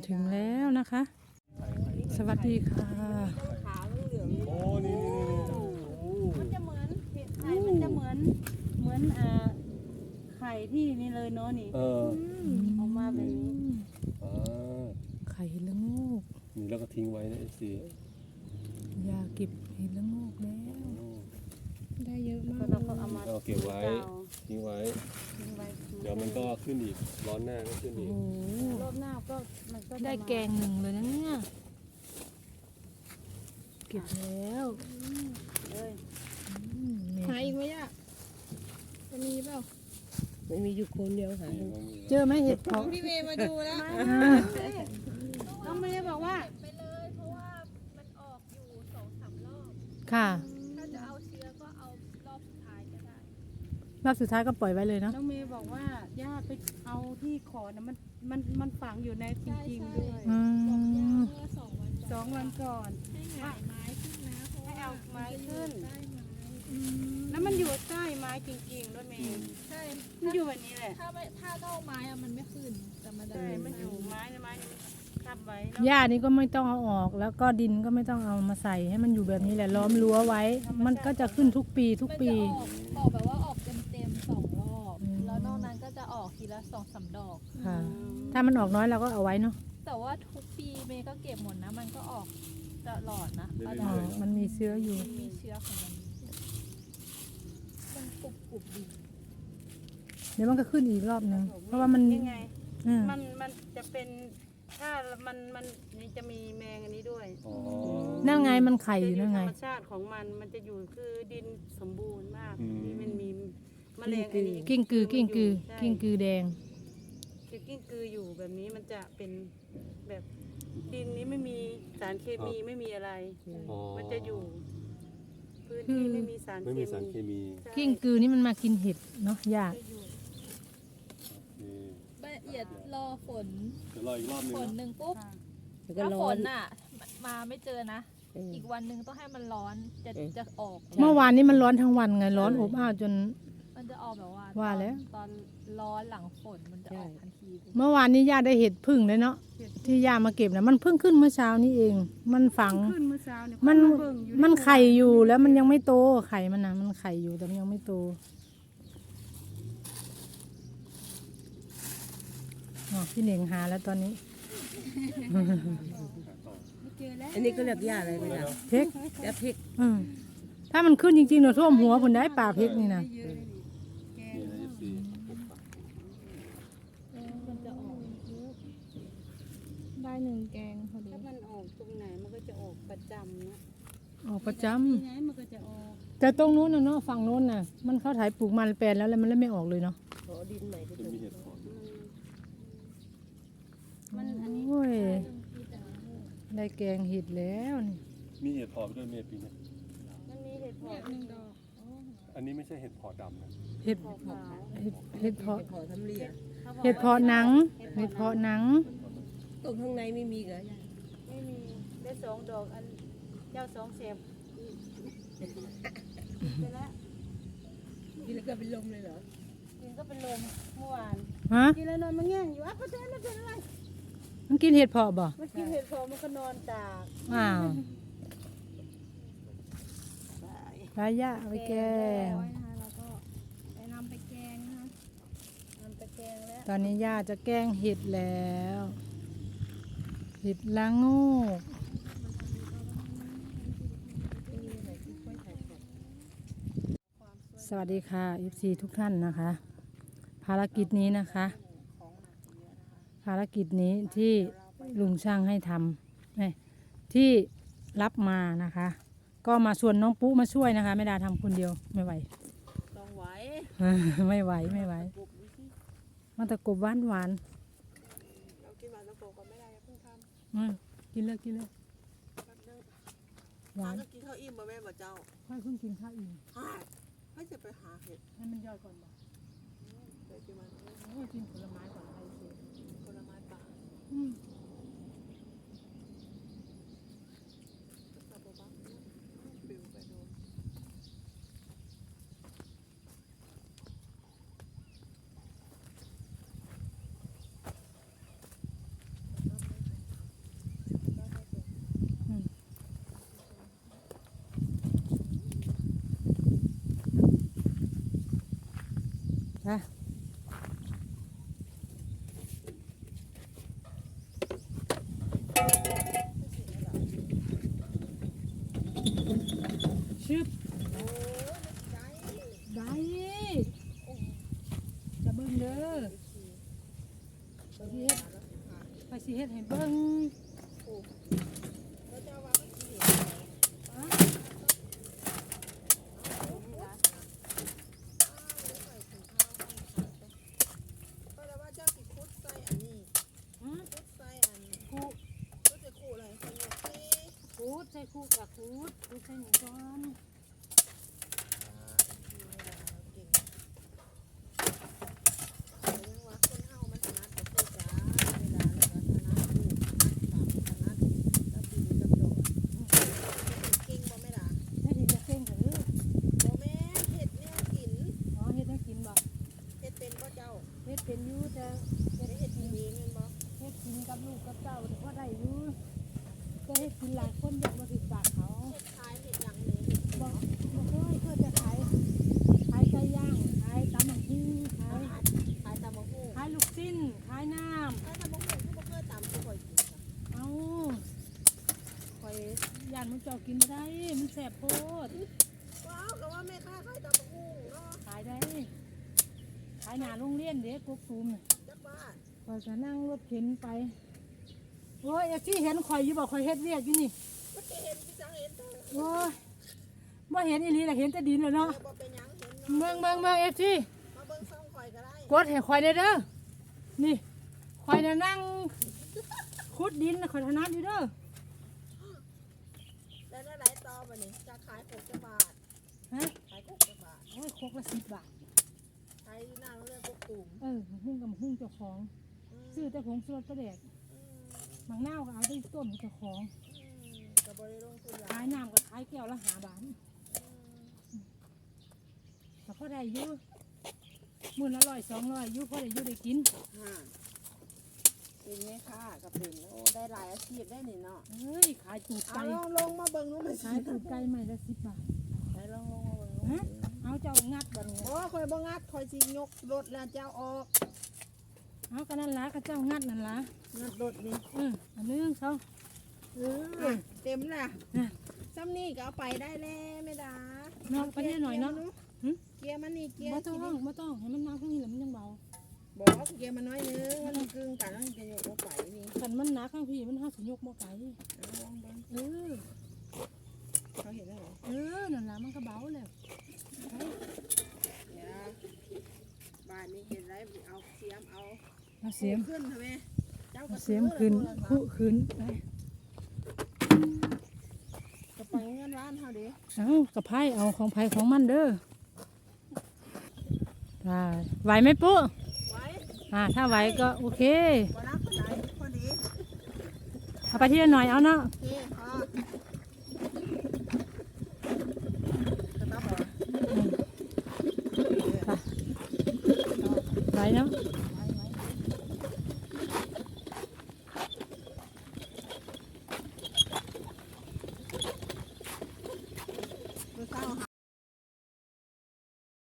นี่มาถึงแล้วนะคะ สวัสดีค่ะ ขาวเหลืองโอ้นี่นี่นี่โอ้มันจะเหมือนเห็ดไข่มันจะเหมือนเหมือนอ่าไข่ที่นี่เลยเนาะนี่เออออกมาแบบนี้อ่าไข่เห็ดละโงูกนี่แล้วก็ทิ้งไว้นะเอฟซียาเก็บเห็ดละโงูกแล้ว ได้เยอะมาก็กเราก็เอามาก็เก็บไว้เก่าทิ้งไว้ ทิ้งไว้เดี๋ยวมันก็ขึ้นอีก ร้อนหน้าก็ขึ้นโอ้อีกโหรอบหน้าก็มันก็จะได้มาแกงหนึ่งเลยนะเนี่ยเก็บแล้วเลยอืมแม่หาอีกไหมอะจะมีเปล่าไม่มีอยู่คนเดียวค่ะนี่มันมีเจอไหมเห็ดเพาะพี่เมย์มาดูแล้วน้องเมย์บอกว่าไปเลยเพราะว่ามันออกอยู่สองสามรอบค่ะถ้าจะเอาเชื้อก็เอารอบสุดท้ายก็ได้ รอบสุดท้ายก็ปล่อยไว้เลยเนาะน้องเมย์บอกว่าญาติไปเอาที่ขอนะมันมันมันฝังอยู่ในจริงๆด้วยอืบอกยามเมื่อสองวันสองวันก่อนให้หงายไม้ขึ้นนะเพราะให้ว่าเอาไม้ขึ้นใต้ไม้แล้วมันอยู่ใต้ไม้จริงๆด้วยเมย์ใช่มันอยู่แบบนี้แหละถ้าไม่ถ้านอกไม้อะมันไม่ขึ้นแต่มันใช่มันอยู่ไม้นะไม้นี่ทับไว้แล้วหญ้านี่ก็ไม่ต้องเอาออก แล้วก็ดินก็ไม่ต้องเอามาใส่ให้มันอยู่แบบนี้แหละล้อมรั้วไว้ มันก็จะขึ้นทุกปีทุกมันปี จะออกออกแบบว่า ออกทีละสองสามดอก ค่ะ ถ้ามันออกน้อยเราก็เอาไว้เนาะแต่ว่าทุกปีเมย์ก็เก็บหมดนะ มันก็ออกตลอดนะเรื่อ๋ออยๆเนอะ มันมีเชื้ออยู่ มันมีเชื้อของมันมันกรุบกรุบดีเดี๋ยวมันก็ขึ้นอีกรอบหนึงเพราะว่ามันยังไงอืมมันมันจะเป็นถ้ามันมันนี่จะมีแมงอันนี้ด้วยอ๋อนั่นไงมันไข่อจะยู่อยู่นั่นธไงรรมชาติของมันมันจะอยู่คือดินสมบูรณ์มากนี่มันมี แมลงอันนี้กิ้งกือกิ้งกือใช่กิ้งกือแดงคือกิ้งกืออยู่แบบนี้มันจะเป็นแบบดินนี้ไม่มีสารเคมีไม่มีอะไร อ๋อมันจะอยู่ พื้นที่ไม่มีสารไม่เคมีสารเคมีมีใช่กิ้งกือนี่มันมากินเห็ดเนาะยากจะอยู่นี่ละเอียดรอฝน เดี๋ยวรออีกรอบหนึงฝนนะหนึ่งปุ๊บ ค่ะแล้วก็ถ้าร้ฝอนน อะ มาไม่เจอนะ เอออีกวันหนึ่งต้องให้มันร้อนจะเออ จะออก เมื่อวานนี้มันร้อนทั้งวันไงร้อนอบอ้าวจนมัน จะออกแบบว่าว่าแล้ว ตอนร้อนหลังฝนมันจะออกทันทีเลยเมื่อวานนี้ย่าได้เห็ดพึ่งเลยเนาะที่ย่ามาเก็บนะมันเพิ่งขึ้นเมื่อเช้านี้เอง มันฝัง ขึ้นเมื่อเช้าเนี่ยมัน เบิ่งอยู่มันไข่อยู่แล้วมันยังไม่โตไข่มันนะมันไข่อยู่แต่มันยังไม่โตอ๋อพี่เหน่งหาแล้วตอนนี้อันนี้ก็เรียกหญ้าอะไรไหมนะพริกหญ้าพริก อืมถ้ามันขึ้นจริงๆเดี๋ยวท่วมหัวผลได้ป่าพริกนี่นะนี่นะเอฟซี มันจะออก ได้หนึ่งแกงพอดี ถ้ามันออกตรงไหนมันก็จะออกประจำนะออกประจนี่ไงมันก็จะออกำแต่ตรงนู้นนะเนาะฝั่งนู้นน่ะ มันเข้าถ่ายปลูกมันแปลนแล้วแล้วมันเลยไม่ออกเลยเนาะขอดินใหม่ก็จะจะมีเห็ดหอมมันมันอันนี้โอ้ยได้แกงเห็ดแล้วนี่มีเห็ดหอมด้วยเมียปีนี้มันมีเห็ดหอมหนึ่งดอกอันนี้ไม่ใช่เห็ดหอดำนะเห็ดขาวเห็ดเห็ดเพาะขอทำเลียๆขาบอกเห็ดเพาะว่าหนังเห็ดเพาะหนัง ตรงข้างในไม่มีเหรอหญ้าไม่มีได้สองดอกอันเจ้าสองเสียบไปแล้วกินแล้วก็เป็นลมเลยเหรอกินก็เป็นลมเมื่อวานฮะกินแล้วนอนมาแง่งอยู่อะประเด็นมันเป็นอะไรมันกินเห็ดเพาะบ่มันกินเห็ดหอมมันก็นอนตากอ้าวปลาย่าเอาไปแกงไว้นะคะแล้วก็ไปนำไปแกงนะคะมันตะแกรงแล้ว ตอนนี้ย่าจะแกงเห็ดแล้ว เห็ดละโงูสวัสดีค่ะ FC ทุกท่านนะคะ ภารกิจนี้นะคะ ภารกิจนี้ที่ลุงช่างให้ทำเอ้ยที่รับมานะคะ ก็มาชวนน้องปุ๊มาช่วยนะคะไม่ได้ทำคนเดียวไม่ไหวต้องไหว ไม่ไหวไม่ไหว มันตะกบหวานหวาน เรากินหวานตะโกก็ไม่ได้เพิ่ง ทๆอืมกินเลยกินเลยหวานก็กินข้าวอิ่มบ่แม่บ่เจ้าค่อยเพิ่งกินข้าวอิ่มฮ่าให้จะไปหาเห็ดให้มันย่อยก่อนบ่ไปกินมันโอ้ยกินผลไม้ก่อนอะไรเสร็จ ผลไม้ป่า อืม สับปะรดปิวไปโดน อ ไปสิ เฮ็ดให้เบิ่ง แล้วเจ้าว่ามันสิเห็นเพราะว่าเจ้าสิคุดใส่อันนี้ ฮะ คุดใส่อัน คู่ คุดจะคู่อะไรคนเนี่ยสิ คูดใส่คู่กับคูดคูดใส่หนูก่อน ได้ดีจะเก่งหรืออ๋อเฮ็ดให้กินบ่เฮ็ดเป็นอยู่แต่เฮ็ดเฮ็ดกินเฮ็ดกินกับลูกกับเจ้าก็ได้อยู่ก็เฮ็ดกินหลายคนอยากมาถึงปากเขาบ่บ่เคยเคยจะขายขายไก่ย่างขายตำบักหุ่งขายขายลูกชิ้นขายน้ำเอาข่อยย่านมันเจ้ากินบ่ได้ มันแสบโพด ขายได้ ขายหน้าโรงเรียนเด็กกุ๊กตูมน่ะข่อยก็นั่งรถเข็นไปโอ้ยเอฟที่เห็นข่อยอยู่บอกข่อยเฮ็ดเรียกอยู่นี่โอ้ยบ่เห็นอีหลีล่ะเห็นแต่ดินแล้วเนาะเมืองเมืองเมืองเอฟที่กดให้ข่อยได้เด้อนี่ข่อยน่ะนั่งขุดดินน่ะข่อยถนัดอยู่เด้อแล้วได้หลายตอบ่นี่จะขายหกจะบาทฮะขายหกจะบาทโอ้ยครกละสิบบาทขาย อยู่หน้าโรงเรียนกกตูมเออหุ้งกับหุ้งเจ้าของ ซื้อแต่ผงชูรสประเดกบางนาวก็เอาได้ต้นเจ้าของกับบริลงทุนหลาขายยน้ำก็ขายแก้วละหาบาทแต่พอได้อยู่มื้อละร้อยสองร้อยอยู่พอได้อยู่ได้กินฮะเป็นไงค่ะกับเป็นโอ้ได้หลายอาชีพได้นี่เนาะเอ้ยขายตูดเอาไก่ลองลงมาเบิ่งนู้นมันขายตูดไก่ใหม่ละสิบบาทไปลองลงมาเบิ่งนู้นฮะ เอาเจ้างัดบัดนี้โอ้คอยบ่งัดคอยสิยกรถแล้วเจ้าออกเอากันนั่นละก็เจ้างัดนั่นละงัดรถนี่เอออันนึงเขาเออเต็มละน่ะซ้ำนี่ก็เอาไปได้แล้วไม่ดาเนาะไปนิดหน่อยเนาะหึเกียร์มันนี่เกียร์บ่ต้องบ่ต้องให้มันน้ำข้างนี้แล้วมันยังเบาบอกเกียร์มันน้อยนึงมันกึ่งกันแล้วมันจะยกเอาไปนี่คันมันหนักข้างพี่มันห้าสิยกบ่ไก่เอาลองเบิ่ง เออ เขาเห็นแล้วเหรอ เออนั่นละมันก็เบาแล้วไป เดี๋ยวบ้านนี้เห็นไรเอาเสียมเอา เอาเสียมขึนเจ้าก็เอาเสียมขึ้นคู่ขึ้นไปจะไปเงินร้านเฮาดิเอากระไพเอาของไผของมันเด้อได้ไหวไหมปุ๊ไหวอ่าถ้าไหวก็โอเคบ่นักคนไหนพอดีเอาไปที่หน่อยเอาเนาะโอเคพอจะต้องบอไหวเนาะ